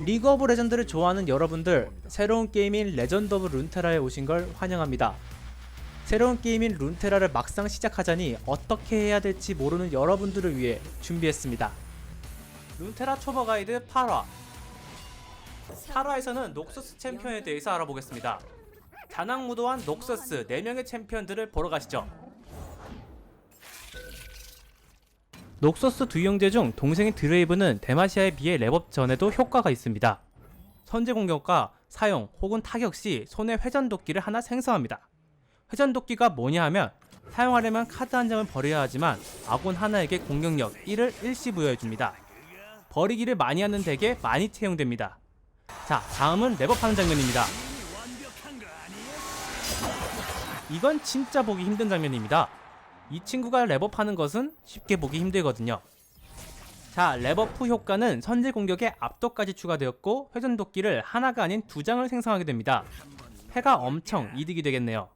리그 오브 레전드를 좋아하는 여러분들, 새로운 게임인 레전드 오브 룬테라에 오신 걸 환영합니다. 새로운 게임인 룬테라를 막상 시작하자니 어떻게 해야 될지 모르는 여러분들을 위해 준비했습니다. 룬테라 초보 가이드 8화 8화에서는 녹서스 챔피언에 대해서 알아보겠습니다. 자낭무도한 녹서스 4명의 챔피언들을 보러 가시죠. 녹서스 두 형제 중 동생인 드레이브는 데마시아에 비해 랩업 전에도 효과가 있습니다. 선제 공격과 사용 혹은 타격 시 손에 회전 도끼를 하나 생성합니다. 회전 도끼가 뭐냐 하면 사용하려면 카드 한 장을 버려야 하지만 아군 하나에게 공격력 1을 일시 부여해줍니다. 버리기를 많이 하는 덱에 많이 채용됩니다. 자, 다음은 랩업하는 장면입니다. 이건 진짜 보기 힘든 장면입니다. 이 친구가 랩업하는 것은 쉽게 보기 힘들거든요. 자, 랩업 후 효과는 선제 공격에 압도까지 추가되었고 회전 도끼를 하나가 아닌 두 장을 생성하게 됩니다. 해가 엄청 이득이 되겠네요.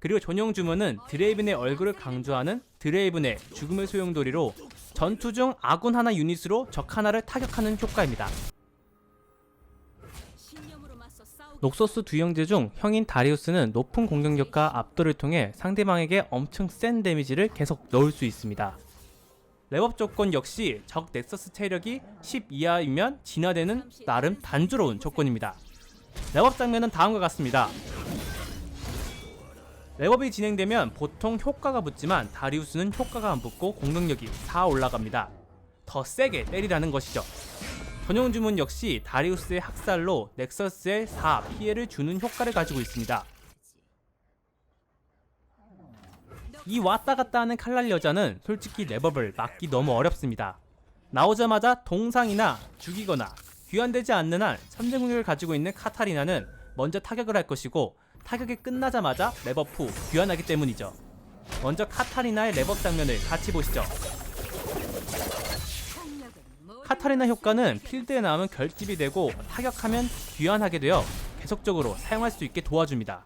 그리고 전용 주문은 드레이븐의 얼굴을 강조하는 드레이븐의 죽음의 소용돌이로 전투 중 아군 하나 유닛으로 적 하나를 타격하는 효과입니다. 녹소스 두 형제 중 형인 다리우스는 높은 공격력과 압도를 통해 상대방에게 엄청 센 데미지를 계속 넣을 수 있습니다. 랩업 조건 역시 적 넥서스 체력이 10 이하이면 진화되는 나름 단조로운 조건입니다. 랩업 장면은 다음과 같습니다. 랩업이 진행되면 보통 효과가 붙지만 다리우스는 효과가 안 붙고 공격력이 4 올라갑니다. 더 세게 때리라는 것이죠. 전용 주문 역시 다리우스의 학살로 넥서스에 4 피해를 주는 효과를 가지고 있습니다. 이 왔다 갔다 하는 칼날 여자는 솔직히 랩업을 막기 너무 어렵습니다. 나오자마자 동상이나 죽이거나 귀환되지 않는 한 선제 공격을 가지고 있는 카타리나는 먼저 타격을 할 것이고 타격이 끝나자마자 후 귀환하기 때문이죠. 먼저 카타리나의 랩업 장면을 같이 보시죠. 카타리나 효과는 필드에 나오면 결집이 되고 타격하면 귀환하게 되어 계속적으로 사용할 수 있게 도와줍니다.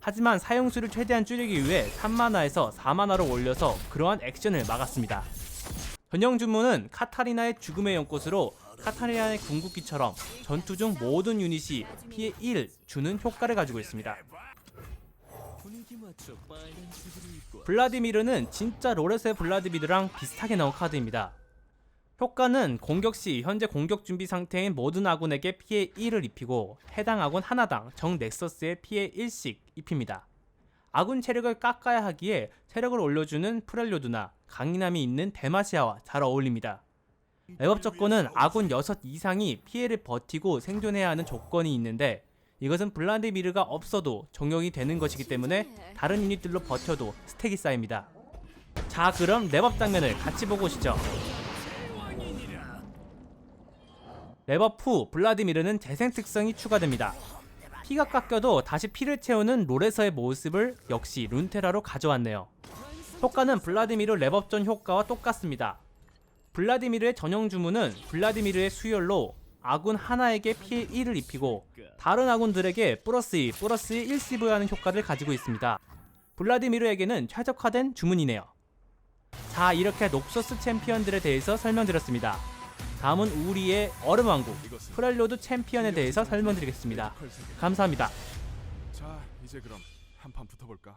하지만 사용수를 최대한 줄이기 위해 3만화에서 4만화로 올려서 그러한 액션을 막았습니다. 전용 주문은 카타리나의 죽음의 연꽃으로 카타리나의 궁극기처럼 전투 중 모든 유닛이 피해 1 주는 효과를 가지고 있습니다. 블라디미르는 진짜 로레스의 블라디미르랑 비슷하게 나온 카드입니다. 효과는 공격 시 현재 공격 준비 상태인 모든 아군에게 피해 1을 입히고 해당 아군 하나당 정 넥서스에 피해 1씩 입힙니다. 아군 체력을 깎아야 하기에 체력을 올려주는 프렐료드나 강인함이 있는 데마시아와 잘 어울립니다. 랩업 조건은 아군 6 이상이 피해를 버티고 생존해야 하는 조건이 있는데 이것은 블라디미르가 없어도 적용이 되는 것이기 때문에 다른 유닛들로 버텨도 스택이 쌓입니다. 자 그럼 랩업 장면을 같이 보고 오시죠. 랩업 후 블라디미르는 재생 특성이 추가됩니다. 피가 깎여도 다시 피를 채우는 롤에서의 모습을 역시 룬테라로 가져왔네요. 효과는 블라디미르 랩업 전 효과와 똑같습니다. 블라디미르의 전용 주문은 블라디미르의 수혈로 아군 하나에게 피해 1을 입히고 다른 아군들에게 플러스 2, 플러스 1시 부여하는 효과를 가지고 있습니다. 블라디미르에게는 최적화된 주문이네요. 자 이렇게 녹서스 챔피언들에 대해서 설명드렸습니다. 다음은 우리의 얼음왕국 프렐로드 챔피언에 대해서 설명드리겠습니다. 감사합니다. 자, 이제 그럼 한판 붙어볼까?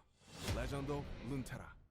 레전드 룬테라.